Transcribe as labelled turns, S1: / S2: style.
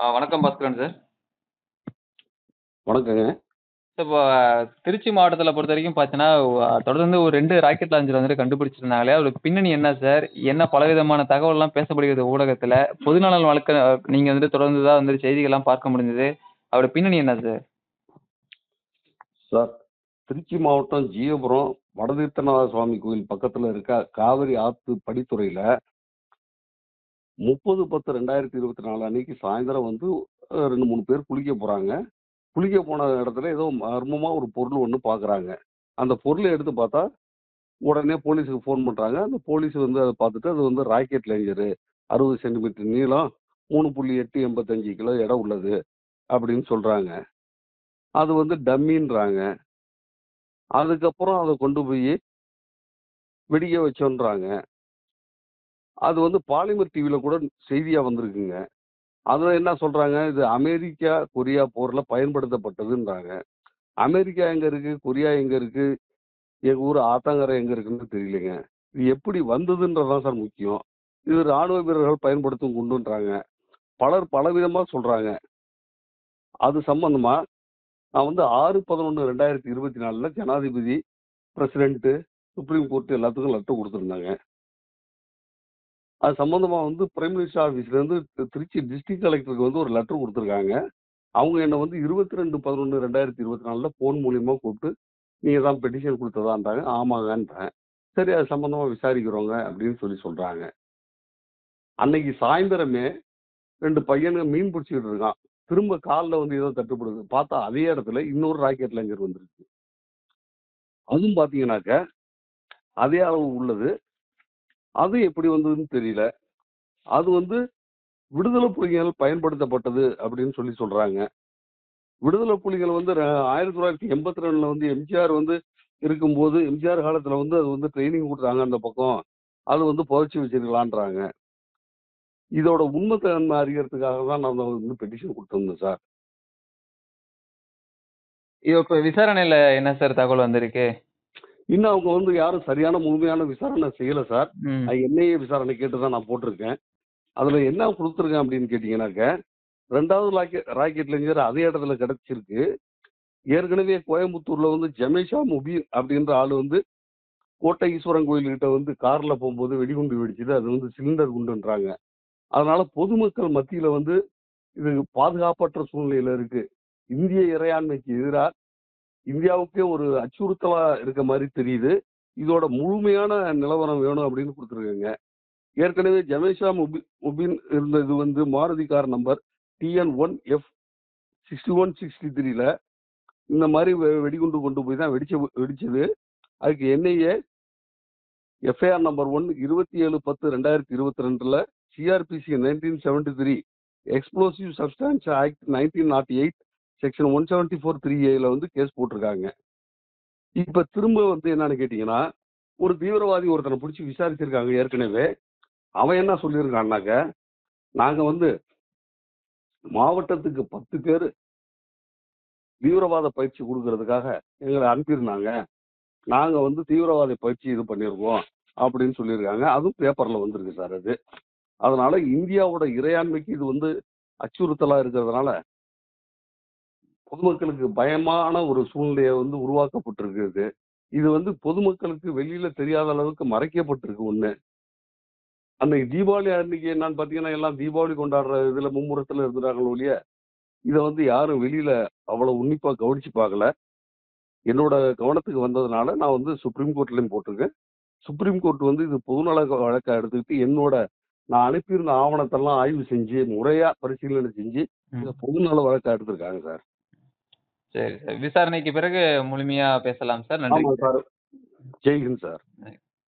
S1: வணக்கம் பாஸ்கரன் சார்.
S2: வணக்கங்க.
S1: சார் இப்போ திருச்சி மாவட்டத்தில பொறுத்தவரைக்கும் பார்த்தீங்கன்னா, வ தொடர்ந்து ஒரு 2 ராக்கெட் லாஞ்சர் வந்துட்டு கண்டுபிடிச்சிருந்தாங்களே, அதோட பின்னணி என்ன சார்? என்ன பலவிதமான தகவல்லாம் பேசப்படுகிறது ஊடகத்தில? பொதுநலன் வழக்க நீங்க வந்துட்டு தொடர்ந்து தான் வந்துட்டு செய்திகள்லாம் பார்க்க முடிஞ்சது. அதோட பின்னணி என்ன சார்?
S2: சார், திருச்சி மாவட்டம் ஜீயபுரம் வடதீர்த்தநாத சுவாமி கோயில் பக்கத்துல இருக்க காவிரி ஆத்து படித்துறையில 30/10/2024 அன்னைக்கு சாயந்தரம் வந்து ரெண்டு மூணு பேர் குளிக்க போகிறாங்க குளிக்க போன இடத்துல ஏதோ மர்மமாக ஒரு பொருள் ஒன்று பார்க்குறாங்க. அந்த பொருளை எடுத்து பார்த்தா, உடனே போலீஸுக்கு ஃபோன் பண்ணுறாங்க அந்த போலீஸ் வந்து அதை பார்த்துட்டு, அது வந்து ராக்கெட் லேஞ்சரு அறுபது சென்டிமீட்டர் நீளம், 3.885 கிலோ இடம் உள்ளது அப்படின்னு சொல்கிறாங்க அது வந்து டம்மின்றாங்க. அதுக்கப்புறம் அதை கொண்டு போய் வெடிக்க வச்சோன்றாங்க. அது வந்து பாலிமர் டிவியில் கூட செய்தியாக வந்திருக்குங்க. அதில் என்ன சொல்கிறாங்க இது அமெரிக்கா, கொரியா போரில் பயன்படுத்தப்பட்டதுன்றாங்க. அமெரிக்கா எங்கே இருக்குது கொரியா எங்கே இருக்குது எங்கள் ஊர் ஆத்தங்கரை எங்கே இருக்குன்னு தெரியலங்க. இது எப்படி வந்ததுன்றது தான் சார் முக்கியம். இது ராணுவ வீரர்கள் பயன்படுத்தும் குண்டுன்றாங்க. பலர் பலவிதமாக சொல்கிறாங்க அது சம்பந்தமாக நான் வந்து 6/11/2024ல ஜனாதிபதி, பிரசிடென்ட், சுப்ரீம் கோர்ட்டு எல்லாத்துக்கும் லெட்டர் கொடுத்துருந்தாங்க அது சம்மந்தமாக வந்து பிரைம் மினிஸ்டர் ஆஃபீஸ்லேருந்து திருச்சி டிஸ்ட்ரிக்ட் கலெக்டருக்கு வந்து ஒரு லெட்டர் கொடுத்துருக்காங்க அவங்க என்னை வந்து 22/11/2024ல ஃபோன் மூலிமா கூப்பிட்டு, நீங்கள் தான் பெட்டிஷன் கொடுத்ததான்றாங்க ஆமாங்கன்றேன். சரி அது சம்மந்தமாக விசாரிக்கிறோங்க அப்படின்னு சொல்லி சொல்கிறாங்க அன்னைக்கு சாயந்தரமே ரெண்டு பையனுங்க மீன் பிடிச்சிக்கிட்டு இருக்கான். திரும்ப காலில் வந்து ஏதோ தட்டுப்படுது. பார்த்தா அதே இடத்துல இன்னொரு ராக்கெட் லாஞ்சர் வந்துருச்சு அதுவும் பார்த்தீங்கன்னாக்க, அதே அளவு உள்ளது. அது எப்படி வந்ததுன்னு தெரியல. அது வந்து விடுதலை புலிகள் பயன்படுத்தப்பட்டது அப்படின்னு சொல்லி சொல்றாங்க. விடுதலை புலிகள் வந்து ஆயிரத்தி தொள்ளாயிரத்தி எண்பத்தி ரெண்டில் வந்து எம்ஜிஆர் வந்து இருக்கும்போது, எம்ஜிஆர் காலத்துல வந்து அது வந்து ட்ரைனிங் கொடுத்தாங்க அந்த பக்கம். அது வந்து புதைச்சி வச்சிருக்கலான்றாங்க. இதோட உண்மை தன்மை அறிகிறதுக்காக தான் நான் வந்து பெட்டிஷன் கொடுத்துருந்தேன் சார்.
S1: இப்போ இப்ப விசாரணையில என்ன சார் தகவல் வந்திருக்கு?
S2: இன்னும் அவங்க வந்து யாரும் சரியான முழுமையான விசாரணை செய்யல சார். என்ஐஏ விசாரணை கேட்டு தான் நான் போட்டிருக்கேன். அதுல என்ன குடுத்துருக்கேன் அப்படின்னு கேட்டீங்கன்னாக்க, 2வது லாக்கெட் ராக்கெட் லாஞ்சர் அதே இடத்துல கிடைச்சிருக்கு. ஏற்கனவே கோயம்புத்தூர்ல வந்து ஜமேஷா முபீன் அப்படின்ற ஆளு வந்து கோட்டை ஈஸ்வரன் கோயில்கிட்ட வந்து கார்ல போம்போது வெடிகுண்டு வெடிச்சது. அது வந்து சிலிண்டர் குண்டுன்றாங்க. அதனால பொதுமக்கள் மத்தியில வந்து இது பாதுகாப்பற்ற சூழ்நிலையில இருக்கு. இந்திய இறையாண்மைக்கு எதிரா இந்தியாவுக்கே ஒரு அச்சுறுத்தலா இருக்க மாதிரி தெரியுது. இதோட முழுமையான நிலவரம் வேணும் அப்படின்னு கொடுத்துருக்கேங்க ஏற்கனவே ஜமேஷா முபி முபின் இருந்த இது வந்து மாருதி கார் நம்பர் டிஎன்1எஃப் 6163ல இந்த மாதிரி வெ வெடிகுண்டு கொண்டு போய் தான் வெடிச்ச வெடிச்சது. அதுக்கு NIA FIR number 1 27/10/2022ல CrPC 1973 explosive substance act 1908 section 174(3)ஏல வந்து கேஸ் போட்டிருக்காங்க. இப்போ திரும்ப வந்து என்னன்னு கேட்டிங்கன்னா ஒரு தீவிரவாதி ஒருத்தனை பிடிச்சி விசாரிச்சிருக்காங்க ஏற்கனவே. அவன் என்ன சொல்லியிருக்கான்னாக்க, நாங்கள் வந்து மாவட்டத்துக்கு பத்து பேர் தீவிரவாத பயிற்சி கொடுக்கறதுக்காக எங்களை அனுப்பியிருந்தாங்க. நாங்கள் வந்து தீவிரவாத பயிற்சி இது பண்ணியிருக்கோம் அப்படின்னு சொல்லியிருக்காங்க. அதுவும் பேப்பரில் வந்திருக்கு சார் அது. அதனால இந்தியாவோட இறையாண்மைக்கு இது வந்து அச்சுறுத்தலாக இருக்கிறதுனால பொதுமக்களுக்கு பயமான ஒரு சூழ்நிலைய வந்து உருவாக்கப்பட்டிருக்கிறது. இது வந்து பொதுமக்களுக்கு வெளியில தெரியாத அளவுக்கு மறைக்கப்பட்டிருக்கு ஒண்ணு. அன்னைக்கு தீபாவளி அன்னைக்கு என்னன்னு பார்த்தீங்கன்னா, எல்லாம் தீபாவளி கொண்டாடுற இதுல மும்முரத்துல இருக்கிறாங்களே ஒழிய, இத வந்து யாரும் வெளியில அவ்வளவு உன்னிப்பா கவனிச்சு பார்க்கல. என்னோட கவனத்துக்கு வந்ததுனால நான் வந்து சுப்ரீம் கோர்ட்லயும் போட்டிருக்கேன். சுப்ரீம் கோர்ட் வந்து இது பொதுநல வழக்கா எடுத்துக்கிட்டு என்னோட நான் அனுப்பியிருந்த ஆவணத்தெல்லாம் ஆய்வு செஞ்சு, முறையா பரிசீலனை செஞ்சு, இத. பொதுநல வழக்கா எடுத்திருக்காங்க சார்.
S1: சரி சார். விசாரணைக்கு பிறகு முழுமையா பேசலாம் சார். நன்றி.
S2: ஜெய் ஹிந்த் சார்.